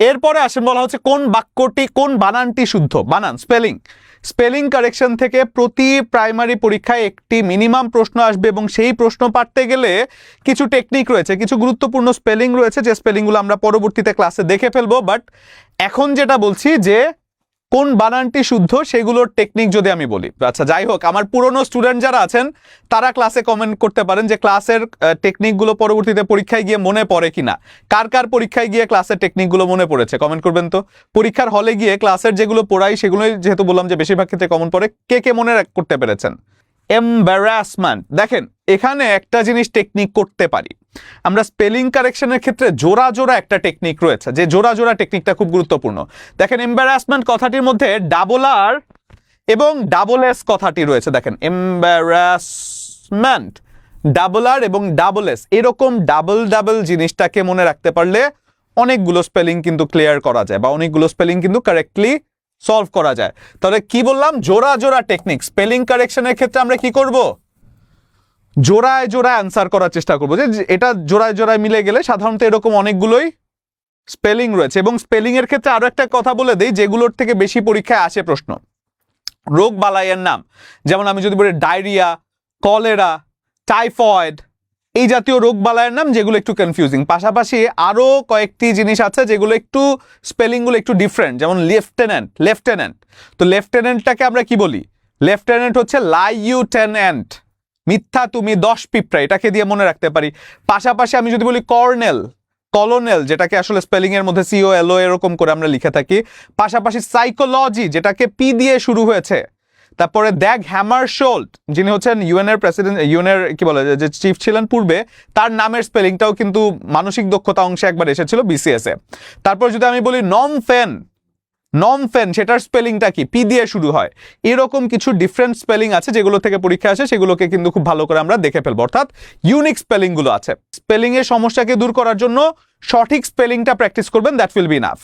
এরপরে আসেন বলা হচ্ছে কোন বাক্যটি, কোন বানানটি শুদ্ধ? বানান, স্পেলিং। স্পেলিং কারেকশন থেকে প্রতি প্রাইমারি পরীক্ষায় একটি মিনিমাম প্রশ্ন আসবে এবং সেই প্রশ্ন পারতে গেলে কিছু টেকনিক রয়েছে, কিছু গুরুত্বপূর্ণ স্পেলিং রয়েছে, যে স্পেলিংগুলো আমরা পরবর্তীতে ক্লাসে দেখে ফেলব। বাট এখন যেটা বলছি যে কোন বানানটি শুদ্ধ সেগুলোর টেকনিক যদি আমি বলি। আচ্ছা যাই হোক, আমার পুরনো স্টুডেন্ট যারা আছেন, তারা ক্লাসে কমেন্ট করতে পারেন যে ক্লাসের টেকনিকগুলো পরবর্তীতে পরীক্ষায় গিয়ে মনে পড়ে কিনা। কার কার পরীক্ষায় গিয়ে ক্লাসের টেকনিকগুলো মনে পড়েছে? কমেন্ট করবেন তো। পরীক্ষার হলে গিয়ে ক্লাসের যেগুলো পড়াই, সেগুলোই যেহেতু বললাম যে বেশিরভাগ ক্ষেত্রে কমন পড়ে। কে কে মনে করতে পেরেছেন? এম্বারাসমেন্ট দেখেন, এখানে একটা জিনিস টেকনিক করতে পারি। আমরা স্পেলিং কারেকশনের ক্ষেত্রে জোড়া জোড়া একটা টেকনিক রয়েছে, যে জোড়া জোড়া টেকনিকটা খুব গুরুত্বপূর্ণ। দেখেন এম্বারাসমেন্ট কথাটির মধ্যে ডাবল আর এবং ডাবল এস কথাটি রয়েছে। দেখেন এম্বারাসমেন্ট ডাবল আর এবং ডাবল এস এরকম ডাবল ডাবল জিনিসটাকে মনে রাখতে পারলে অনেকগুলো স্পেলিং কিন্তু ক্লিয়ার করা যায় বা অনেকগুলো স্পেলিং কিন্তু কারেক্টলি সলভ করা যায়। তাহলে কি বললাম? জোড়া জোড়া টেকনিক স্পেলিং কারেকশনের ক্ষেত্রে আমরা কি করব? জোড়ায় জোড়ায় অ্যান্সার করার চেষ্টা করব। যে এটা জোড়ায় জোড়ায় মিলে গেলে সাধারণত এরকম অনেকগুলোই স্পেলিং রয়েছে এবং স্পেলিং এর ক্ষেত্রে আরও একটা কথা বলে দিই, যেগুলোর থেকে বেশি পরীক্ষায় আসে প্রশ্ন। রোগ বালাইয়ের নাম। যেমন আমি যদি বলি ডায়রিয়া, কলেরা, টাইফয়েড এই জাতীয় রোগ বালাইয়ের নাম যেগুলো একটু কনফিউজিং পাশাপাশি আরও কয়েকটি জিনিস আছে যেগুলো একটু স্পেলিংগুলো একটু ডিফারেন্ট যেমন লেফটেন্যান্ট লেফটেন্যান্ট তো লেফটেন্যান্টটাকে আমরা কি বলি? লেফটেন্যান্ট হচ্ছে লাইউটেন্যান্ট মিথ্যা তুমি দশ পিঁপড়া, এটাকে দিয়ে মনে রাখতে পারি। পাশাপাশি আমি যদি বলি কর্নেল কলোনেল যেটাকে আসলে স্পেলিং এর মধ্যে সিও এলও এরকম করে আমরা লিখে থাকি। পাশাপাশি সাইকোলজি যেটাকে পি দিয়ে শুরু হয়েছে। তারপরে দ্যাগ হ্যামার শোল্ড যিনি হচ্ছেন ইউএন এর প্রেসিডেন্ট ইউএন এর কি বলে, যে চিফ ছিলেন পূর্বে, তার নামের স্পেলিংটাও কিন্তু মানসিক দক্ষতা অংশে একবার এসেছিল বিসিএস এ। তারপর যদি আমি বলি নম ফেন নম ফেন সেটার স্পেলিংটা কি? পি দিয়ে শুরু হয়। এরকম কিছু ডিফারেন্ট স্পেলিং আছে যেগুলো থেকে পরীক্ষা আসে, সেগুলোকে কিন্তু খুব ভালো করে আমরা দেখে ফেলব। অর্থাৎ ইউনিক স্পেলিংগুলো আছে। স্পেলিং এর সমস্যাকে দূর করার জন্য সঠিক স্পেলিংটা প্র্যাকটিস করবেন দ্যাট উইল বি নাফ